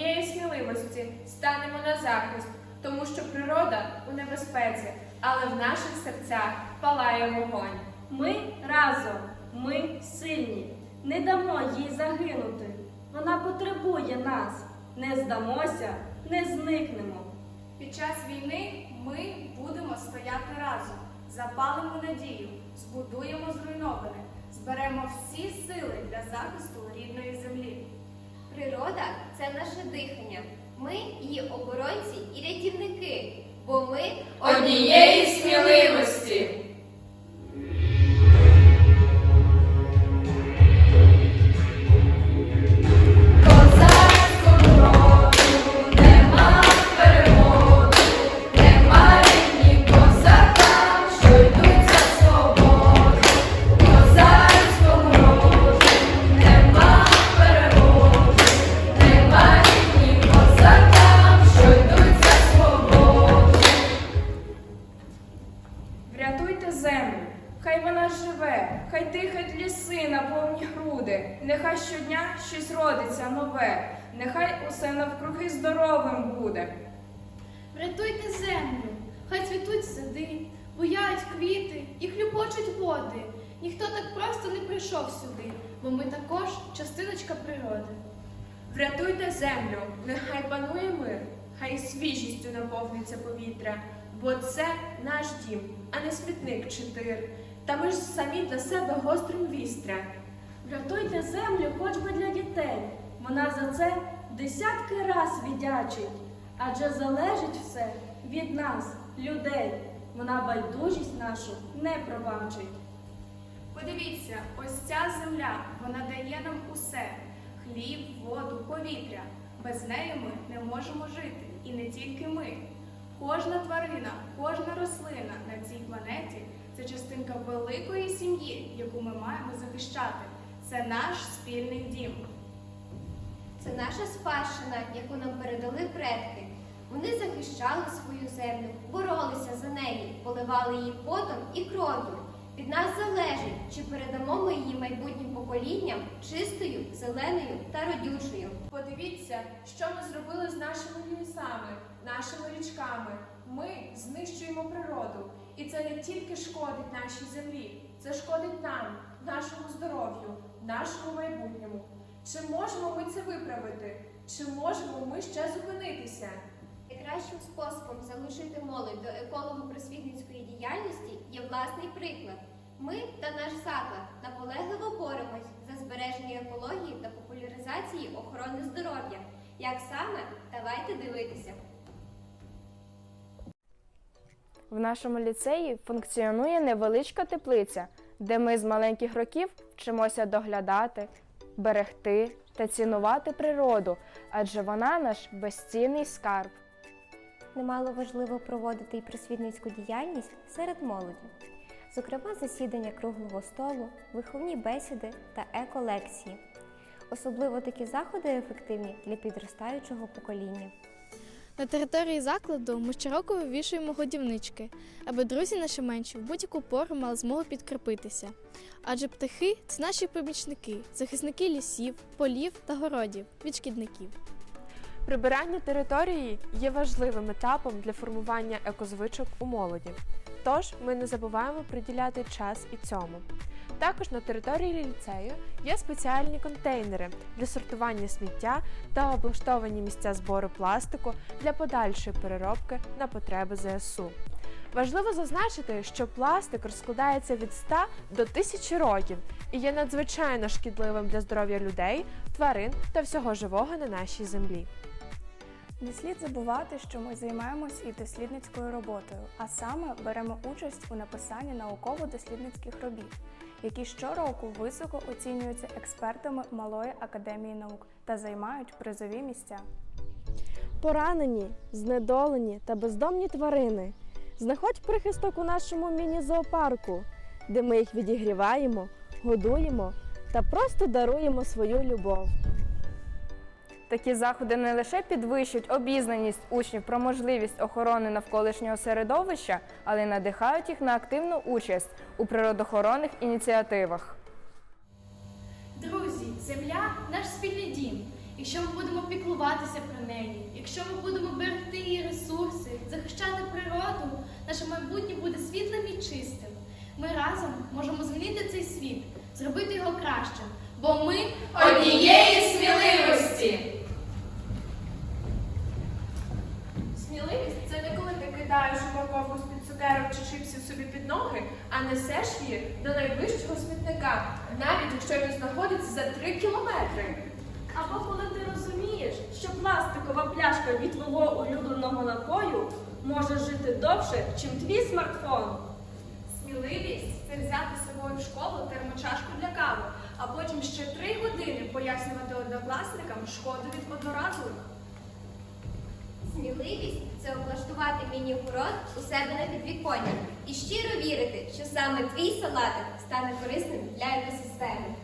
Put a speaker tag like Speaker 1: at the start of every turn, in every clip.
Speaker 1: однієї сміливості станемо на захист, тому що природа у небезпеці, але в наших серцях палає вогонь.
Speaker 2: Ми разом, ми сильні, не дамо їй загинути. Вона потребує нас. Не здамося, не зникнемо.
Speaker 3: Під час війни ми будемо стояти разом, запалимо надію, збудуємо зруйноване, зберемо всі сили для захисту рідної землі.
Speaker 4: Природа це наше дихання. Ми її оборонці і рятівники, бо ми
Speaker 5: Однієї сміливості.
Speaker 1: Нехай щодня щось родиться нове, нехай усе навкруги здоровим буде.
Speaker 6: Врятуйте землю, хай цвітуть сади, буяють квіти і хлюпочуть води. Ніхто так просто не прийшов сюди, бо ми також частиночка природи.
Speaker 1: Врятуйте землю, нехай панує мир, хай свіжістю наповниться повітря, бо це наш дім, а не смітник чи тир. Та ми ж самі для себе гострим вістря.
Speaker 2: Врятуйте землю хоч би для дітей. Вона за це десятки раз віддячить. Адже залежить все від нас, людей. Вона байдужість нашу не пробачить.
Speaker 3: Подивіться, ось ця земля, вона дає нам усе: хліб, воду, повітря. Без неї ми не можемо жити, і не тільки ми. Кожна тварина, кожна рослина на цій планеті це частинка великої сім'ї, яку ми маємо захищати. Це наш спільний дім.
Speaker 4: це наша спадщина, яку нам передали предки. Вони захищали свою землю, боролися за неї, поливали її потом і кров'ю. Від нас залежить, чи передамо ми її майбутнім поколінням чистою, зеленою та родючою.
Speaker 1: Подивіться, що ми зробили з нашими лісами, нашими річками. Ми знищуємо природу. І це не тільки шкодить нашій землі, це шкодить нам, нашому здоров'ю, нашому майбутньому. Чи можемо ми це виправити? Чи можемо ми ще зупинитися?
Speaker 4: Найкращим способом залучити молодь до еколого-просвітницької діяльності є власний приклад. Ми та наш заклад наполегливо боремось за збереження екології та популяризації охорони здоров'я. Як саме, давайте дивитися.
Speaker 7: В нашому ліцеї функціонує невеличка теплиця, де ми з маленьких років вчимося доглядати, берегти та цінувати природу, адже вона наш безцінний скарб.
Speaker 8: Немало важливо проводити і просвітницьку діяльність серед молоді, зокрема засідання круглого столу, виховні бесіди та еколекції. Особливо такі заходи ефективні для підростаючого покоління.
Speaker 9: На території закладу ми щороку вивішуємо годівнички, аби друзі наші менші в будь-яку пору мали змогу підкріпитися. Адже птахи це наші помічники, захисники лісів, полів та городів від шкідників.
Speaker 10: Прибирання території є важливим етапом для формування екозвичок у молоді. Тож ми не забуваємо приділяти час і цьому. Також на території ліцею є спеціальні контейнери для сортування сміття та облаштовані місця збору пластику для подальшої переробки на потреби ЗСУ. Важливо зазначити, що пластик розкладається від 100 до 1000 років і є надзвичайно шкідливим для здоров'я людей, тварин та всього живого на нашій землі.
Speaker 11: Не слід забувати, що ми займаємось і дослідницькою роботою, а саме беремо участь у написанні науково-дослідницьких робіт, які щороку високо оцінюються експертами Малої академії наук та займають призові місця.
Speaker 12: Поранені, знедолені та бездомні тварини. Знаходь прихисток у нашому міні-зоопарку, де ми їх відігріваємо, годуємо та просто даруємо свою любов.
Speaker 7: Такі заходи не лише підвищують обізнаність учнів про можливість охорони навколишнього середовища, але й надихають їх на активну участь у природоохоронних ініціативах.
Speaker 6: Друзі, Земля наш спільний дім. Якщо ми будемо піклуватися про неї, якщо ми будемо берегти її ресурси, захищати природу, наше майбутнє буде світлим і чистим. Ми разом можемо змінити цей світ, зробити його кращим, бо ми
Speaker 5: Однієї сміливості.
Speaker 1: Сміливість це не коли ти кидаєш упаковку з-під цукерок чи чипсів собі під ноги, а несеш її до найближчого смітника, навіть якщо він знаходиться за три кілометри.
Speaker 2: Або коли ти розумієш, що пластикова пляшка від твого улюбленого напою може жити довше, чим твій смартфон.
Speaker 3: Сміливість це взяти з собою в школу термочашку для кави, а потім ще три години пояснювати однокласникам шкоду від одноразових.
Speaker 4: Сміливість це облаштувати міні-город у себе на підвіконні і щиро вірити, що саме твій салатик стане корисним для екосистеми.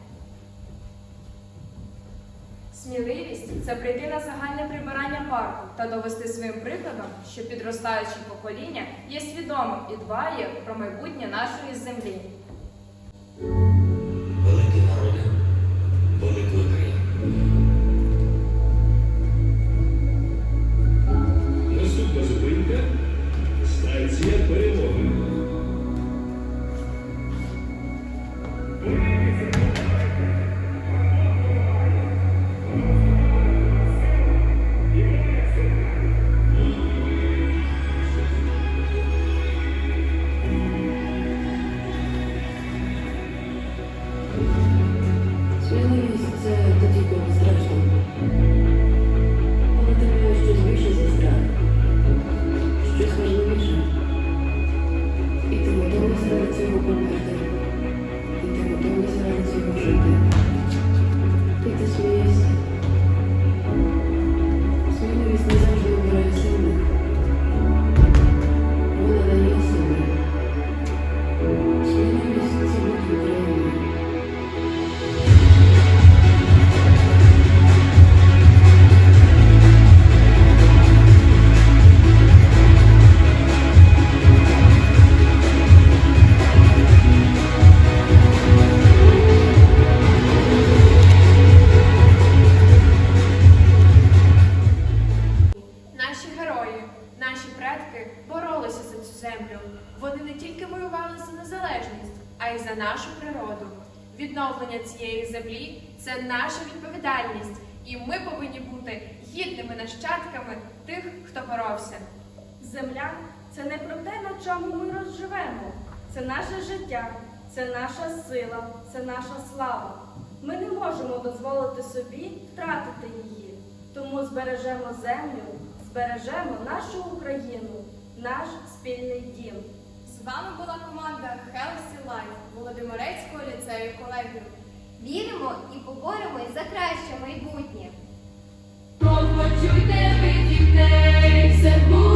Speaker 13: Сміливість це прийти на загальне прибирання парку та довести своїм прикладом, що підростаюче покоління є свідомим і дбає про майбутнє нашої землі.
Speaker 14: Великий народи,
Speaker 1: Thank you. Відновлення цієї землі це наша відповідальність, і ми повинні бути гідними нащадками тих, хто боровся.
Speaker 2: Земля це не про те, на чому ми розживемо. Це наше життя, це наша сила, це наша слава. Ми не можемо дозволити собі втратити її. Тому збережемо землю, збережемо нашу Україну, наш спільний дім.
Speaker 3: З вами була команда Healthy Life Володимирецького ліцею колегів.
Speaker 4: Віримо і поборемось за краще майбутнє.
Speaker 5: Почуйте ви дітей, все буде.